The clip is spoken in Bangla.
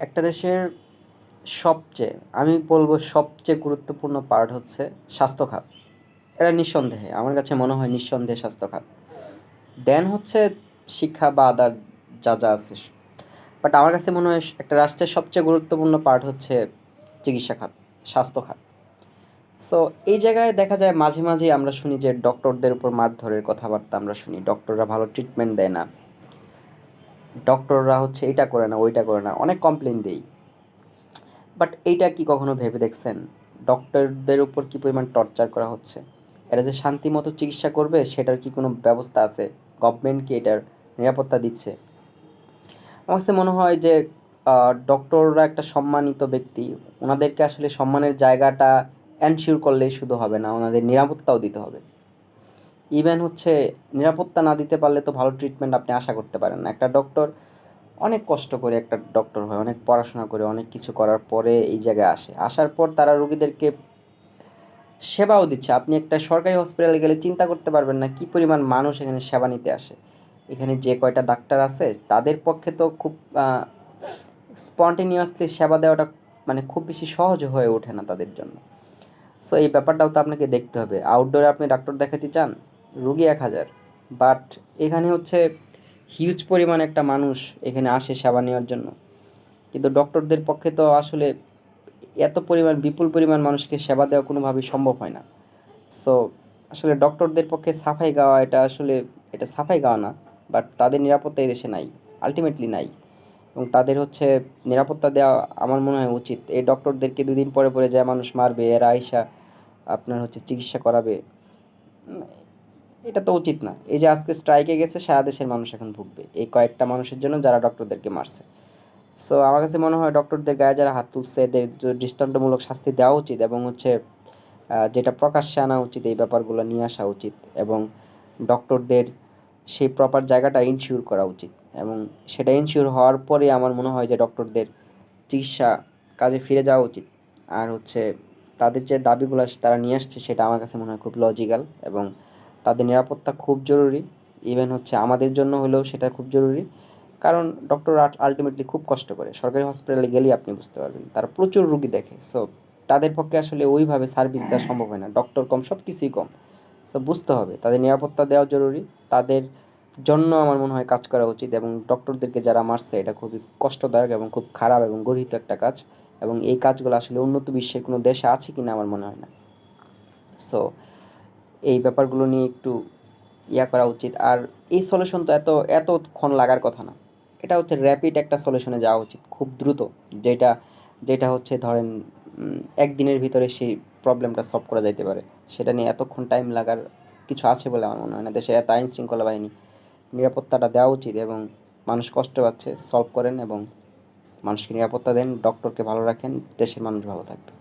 একটা দেশের সবচেয়ে, আমি বলব সবচেয়ে গুরুত্বপূর্ণ পার্ট হচ্ছে স্বাস্থ্য খাত এটা নিঃসন্দেহে, আমার কাছে মনে হয় নিঃসন্দেহে স্বাস্থ্য খাত দেন হচ্ছে শিক্ষা বা আদার যা যা আছে। বাট আমার কাছে মনে হয় একটা রাষ্ট্রের সবচেয়ে গুরুত্বপূর্ণ পার্ট হচ্ছে চিকিৎসা খাত স্বাস্থ্য খাত সো এই জায়গায় দেখা যায় মাঝে মাঝেই আমরা শুনি যে ডক্টরদের উপর মারধরের কথাবার্তা আমরা শুনি। ডক্টররা ভালো ট্রিটমেন্ট দেয় না। ডক্টররা হচ্ছে এটা করে না, ওইটা করে না, অনেক কমপ্লেন দেই। বাট এইটা কি কখনো ভেবে দেখছেন? ডক্টরদের উপর কী পরিমাণ টর্চার করা হচ্ছে? এরা যে শান্তি মতো চিকিৎসা করবে, সেটার কি কোনো ব্যবস্থা আছে? গভর্নমেন্ট কি এটার নিরাপত্তা দিচ্ছে? আমার কাছে মনে হয় যে ডক্টররা একটা সম্মানিত ব্যক্তি। ওনাদেরকে আসলে সম্মানের জায়গাটা এনশিওর করলেই শুধু হবে না, ওনাদের নিরাপত্তাও দিতে হবে। ইভেন হচ্ছে নিরাপত্তা না দিতে পারলে তো ভালো ট্রিটমেন্ট আপনি আশা করতে পারেন না। একটা ডক্টর অনেক কষ্ট করে একটা ডক্টর হয়, অনেক পড়াশোনা করে, অনেক কিছু করার পরে এই জায়গায় আসে। আসার পর তারা রুগীদেরকে সেবাও দিচ্ছে। আপনি একটা সরকারি হসপিটালে গেলে চিন্তা করতে পারবেন না কী পরিমাণ মানুষ এখানে সেবা নিতে আসে। এখানে যে কয়টা ডাক্তার আছে, তাদের পক্ষে তো খুব স্পন্টেনিয়াসলি সেবা দেওয়াটা মানে খুব বেশি সহজ হয়ে ওঠে না তাদের জন্য। সো এই ব্যাপারটাও তো আপনাকে দেখতে হবে। আউটডোরে আপনি ডাক্তার দেখাতে চান রুগী এক হাজার। বাট এখানে হচ্ছে হিউজ পরিমাণ একটা মানুষ এখানে আসে সেবা নেওয়ার জন্য। কিন্তু ডক্টরদের পক্ষে তো আসলে এত পরিমাণ, বিপুল পরিমাণ মানুষকে সেবা দেওয়া কোনোভাবেই সম্ভব হয় না। সো আসলে ডক্টরদের পক্ষে সাফাই গাওয়া এটা আসলে, এটা সাফাই গাওয়া না। বাট তাদের নিরাপত্তা এই দেশে নাই আলটিমেটলি নাই। এবং তাদের হচ্ছে নিরাপত্তা দেওয়া আমার মনে হয় উচিত। এই ডক্টরদেরকে দুদিন পরে পরে যায় মানুষ মারবে, এরা আইসা আপনার হচ্ছে চিকিৎসা করাবে। এটা তো উচিত না। এই যে আজকে স্ট্রাইকে গেছে, সারা দেশের মানুষ এখন ভুগবে। এই কয়েকটা মানুষের জন্য যারা ডক্টরদেরকে মারছে। সো আমার কাছে মনে হয় ডক্টরদের গায়ে যারা হাত তুলছে, এদের দৃষ্টান্তমূলক শাস্তি দেওয়া উচিত এবং হচ্ছে যেটা প্রকাশ্যে আনা উচিত, এই ব্যাপারগুলো নিয়ে আসা উচিত এবং ডক্টরদের সেই প্রপার জায়গাটা ইনশিওর করা উচিত। এবং সেটা ইনশিওর হওয়ার পরে আমার মনে হয় যে ডক্টরদের চিকিৎসা কাজে ফিরে যাওয়া উচিত। আর হচ্ছে, তাদের যে দাবিগুলো তারা নিয়ে আসছে, সেটা আমার কাছে মনে হয় খুব লজিক্যাল এবং তাদের নিরাপত্তা খুব জরুরি। ইভেন হচ্ছে আমাদের জন্য হলেও সেটা খুব জরুরি। কারণ ডক্টর আলটিমেটলি খুব কষ্ট করে। সরকারি হসপিটালে গেলেই আপনি বুঝতে পারবেন। তারা প্রচুর রুগী দেখে। সো তাদের পক্ষে আসলে ওইভাবে সার্ভিস দেওয়া সম্ভব হয় না। ডক্টর কম সব কিছুই কম। সো বুঝতে হবে। তাদের নিরাপত্তা দেওয়া জরুরি। তাদের জন্য আমার মনে হয় কাজ করা উচিত এবং ডক্টরদেরকে যারা মারছে, এটা খুবই কষ্টদায়ক এবং খুব খারাপ এবং গরিত একটা কাজ। এবং এই কাজগুলো আসলে উন্নত বিশ্বের কোনো দেশে আছে কি না আমার মনে হয় না। সো এই ব্যাপারগুলো নিয়ে একটু ইয়া করা উচিত। আর এই সলিউশন তো এত, এতক্ষণ লাগার কথা না। এটা হচ্ছে র্যাপিড একটা সলিউশনে যাওয়া উচিত, খুব দ্রুত। যেটা যেটা হচ্ছে ধরেন একদিনের ভিতরে সেই প্রবলেমটা সলভ করা যাইতে পারে। সেটা নিয়ে এতক্ষণ টাইম লাগার কিছু আছে বলে আমার মনে হয় না। দেশের এত আইন শৃঙ্খলা বাহিনী নিরাপত্তাটা দেওয়া উচিত এবং মানুষ কষ্ট পাচ্ছে সলভ করেন এবং মানুষকে নিরাপত্তা দেন ডক্টরকে ভালো রাখেন, দেশের মানুষ ভালো থাকবে।